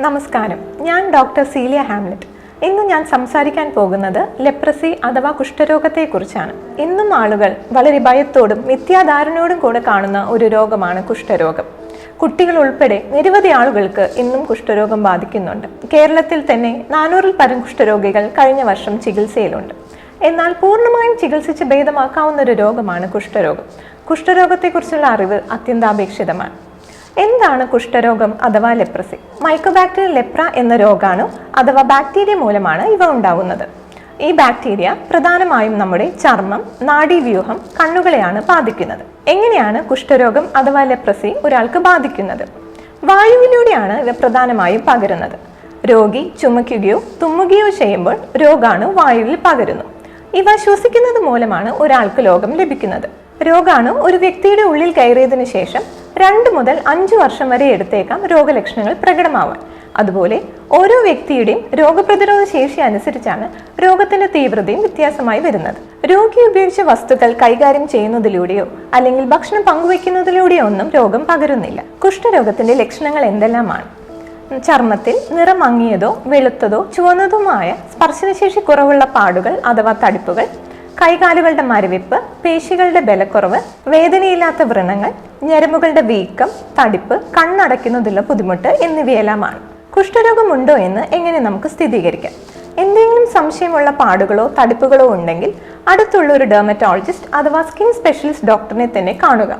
നമസ്കാരം. ഞാൻ doctor cilia Hamlet. ഇന്ന് ഞാൻ സംസാരിക്കാൻ പോകുന്നത് ലെപ്രസി അഥവാ കുഷ്ഠരോഗത്തെക്കുറിച്ചാണ്. ഇന്നും ആളുകൾ വളരെ ഭയത്തോടും മിഥ്യാധാരണയോടും കൂടെ കാണുന്ന ഒരു രോഗമാണ് കുഷ്ഠരോഗം. കുട്ടികൾ ഉൾപ്പെടെ നിരവധി ആളുകൾക്ക് ഇന്നും കുഷ്ഠരോഗം ബാധിക്കുന്നുണ്ട്. കേരളത്തിൽ തന്നെ നാനൂറിൽ പരം കുഷ്ഠരോഗികൾ കഴിഞ്ഞ വർഷം ചികിത്സയിലുണ്ട്. എന്നാൽ പൂർണമായും ചികിത്സിച്ച് ഭേദമാക്കാവുന്ന ഒരു രോഗമാണ് കുഷ്ഠരോഗം. കുഷ്ഠരോഗത്തെക്കുറിച്ചുള്ള അറിവ് അത്യന്താപേക്ഷിതമാണ്. എന്താണ് കുഷ്ഠരോഗം അഥവാ ലെപ്രസി? മൈക്കോബാക്ടീരിയ ലെപ്ര എന്ന രോഗാണു അഥവാ ബാക്ടീരിയ മൂലമാണ് ഇവ ഉണ്ടാവുന്നത്. ഈ ബാക്ടീരിയ പ്രധാനമായും നമ്മുടെ ചർമ്മം നാഡീവ്യൂഹം കണ്ണുകളെയാണ് ബാധിക്കുന്നത്. എങ്ങനെയാണ് കുഷ്ഠരോഗം അഥവാ ലെപ്രസി ഒരാൾക്ക് ബാധിക്കുന്നത്? വായുവിലൂടെയാണ് ഇവ പ്രധാനമായും പകരുന്നത്. രോഗി ചുമയ്ക്കുകയോ തുമ്മുകയോ ചെയ്യുമ്പോൾ രോഗാണു വായുവിൽ പകരുന്നു. ഇവ ശ്വസിക്കുന്നത് മൂലമാണ് ഒരാൾക്ക് രോഗം ലഭിക്കുന്നത്. രോഗാണു ഒരു വ്യക്തിയുടെ ഉള്ളിൽ കയറിയതിനു ശേഷം രണ്ട് മുതൽ അഞ്ച് വർഷം വരെ എടുത്തേക്കാം രോഗലക്ഷണങ്ങൾ പ്രകടമാവാൻ. അതുപോലെ ഓരോ വ്യക്തിയുടെയും രോഗപ്രതിരോധ ശേഷി അനുസരിച്ചാണ് രോഗത്തിന്റെ തീവ്രതയും വ്യത്യാസമായി വരുന്നത്. രോഗി ഉപയോഗിച്ച വസ്തുക്കൾ കൈകാര്യം ചെയ്യുന്നതിലൂടെയോ അല്ലെങ്കിൽ ഭക്ഷണം പങ്കുവയ്ക്കുന്നതിലൂടെയോ ഒന്നും രോഗം പകരുന്നില്ല. കുഷ്ഠരോഗത്തിന്റെ ലക്ഷണങ്ങൾ എന്തെല്ലാമാണ്? ചർമ്മത്തിൽ നിറം മങ്ങിയതോ വെളുത്തതോ ചുവന്നതുമായ സ്പർശനശേഷി കുറവുള്ള പാടുകൾ അഥവാ തടിപ്പുകൾ കൈകാലുകളുടെ മരവിപ്പ് പേശികളുടെ ബലക്കുറവ് വേദനയില്ലാത്ത വ്രണങ്ങൾ ഞരമ്പുകളുടെ വീക്കം തടിപ്പ് കണ്ണടയ്ക്കുന്നതിലുള്ള ബുദ്ധിമുട്ട് എന്നിവയെല്ലാമാണ്. കുഷ്ഠരോഗമുണ്ടോ എന്ന് എങ്ങനെ നമുക്ക് സ്ഥിരീകരിക്കാം? എന്തെങ്കിലും സംശയമുള്ള പാടുകളോ തടിപ്പുകളോ ഉണ്ടെങ്കിൽ അടുത്തുള്ള ഒരു ഡെർമറ്റോളജിസ്റ്റ് അഥവാ സ്കിൻ സ്പെഷ്യലിസ്റ്റ് ഡോക്ടറിനെ തന്നെ കാണുക.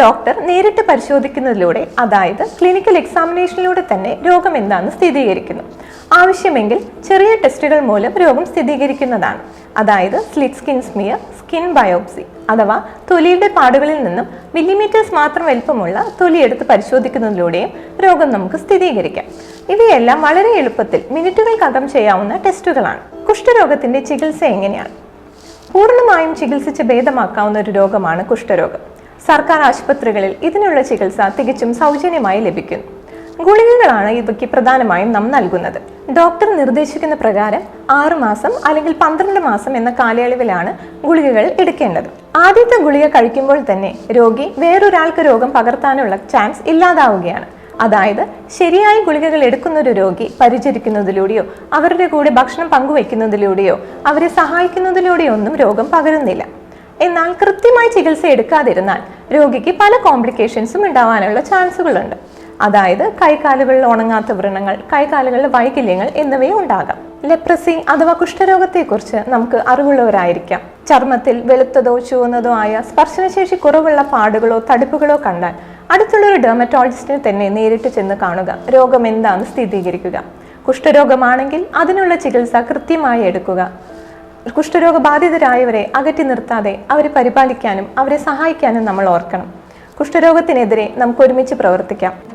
ഡോക്ടർ നേരിട്ട് പരിശോധിക്കുന്നതിലൂടെ അതായത് ക്ലിനിക്കൽ എക്സാമിനേഷനിലൂടെ തന്നെ രോഗം എന്താണെന്ന് സ്ഥിരീകരിക്കുന്നു. ആവശ്യമെങ്കിൽ ചെറിയ ടെസ്റ്റുകൾ മൂലം രോഗം സ്ഥിരീകരിക്കുന്നതാണ്. അതായത് slit skin smear skin biopsy അഥവാ തൊലിയുടെ പാടുകളിൽ നിന്നും മില്ലിമീറ്റേഴ്സ് മാത്രം വലുപ്പമുള്ള തൊലി എടുത്ത് പരിശോധിക്കുന്നതിലൂടെയും രോഗം നമുക്ക് സ്ഥിരീകരിക്കാം. ഇവയെല്ലാം വളരെ എളുപ്പത്തിൽ മിനിറ്റുകൾക്കകം ചെയ്യാവുന്ന ടെസ്റ്റുകളാണ്. കുഷ്ഠരോഗത്തിന്റെ ചികിത്സ എങ്ങനെയാണ്? പൂർണമായും ചികിത്സിച്ച് ഭേദമാക്കാവുന്ന ഒരു രോഗമാണ് കുഷ്ഠരോഗം. സർക്കാർ ആശുപത്രികളിൽ ഇതിനുള്ള ചികിത്സ തികച്ചും സൗജന്യമായി ലഭിക്കുന്നു. ഗുളികകളാണ് ഇവയ്ക്ക് പ്രധാനമായും നാം നൽകുന്നത്. ഡോക്ടർ നിർദ്ദേശിക്കുന്ന പ്രകാരം ആറു മാസം അല്ലെങ്കിൽ പന്ത്രണ്ട് മാസം എന്ന കാലയളവിലാണ് ഗുളികകൾ എടുക്കേണ്ടത്. ആദ്യത്തെ ഗുളിക കഴിക്കുമ്പോൾ തന്നെ രോഗി വേറൊരാൾക്ക് രോഗം പകർത്താനുള്ള ചാൻസ് ഇല്ലാതാവുകയാണ്. അതായത് ശരിയായ ഗുളികകൾ എടുക്കുന്ന ഒരു രോഗി പരിചരിക്കുന്നതിലൂടെയോ അവരുടെ കൂടെ ഭക്ഷണം പങ്കുവയ്ക്കുന്നതിലൂടെയോ അവരെ സഹായിക്കുന്നതിലൂടെയോ ഒന്നും രോഗം പകരുന്നില്ല. എന്നാൽ കൃത്യമായി ചികിത്സ എടുക്കാതിരുന്നാൽ രോഗിക്ക് പല കോംപ്ലിക്കേഷൻസും ഉണ്ടാവാനുള്ള ചാൻസുകളുണ്ട് അതായത് കൈകാലുകളിൽ ഉണങ്ങാത്ത വ്രണങ്ങൾ കൈകാലുകളിൽ വൈകല്യങ്ങൾ എന്നിവയും ഉണ്ടാകാം ലെപ്രസി അഥവാ കുഷ്ഠരോഗത്തെക്കുറിച്ച് നമുക്ക് അറിവുള്ളവരായിരിക്കാം. ചർമ്മത്തിൽ വെളുത്തതോ ചുവന്നതോ ആയ സ്പർശനശേഷി കുറവുള്ള പാടുകളോ തടിപ്പുകളോ കണ്ടാൽ അടുത്തുള്ള ഒരു ഡെർമറ്റോളജിസ്റ്റിനെ തന്നെ നേരിട്ട് ചെന്ന് കാണുക. രോഗം എന്താണെന്ന് സ്ഥിരീകരിക്കുക. കുഷ്ഠരോഗമാണെങ്കിൽ അതിനുള്ള ചികിത്സ കൃത്യമായി എടുക്കുക. കുഷ്ഠരോഗബാധിതരായവരെ അകറ്റി നിർത്താതെ അവരെ പരിപാലിക്കാനും അവരെ സഹായിക്കാനും നമ്മൾ ഓർക്കണം. കുഷ്ഠരോഗത്തിനെതിരെ നമുക്ക് ഒരുമിച്ച് പ്രവർത്തിക്കാം.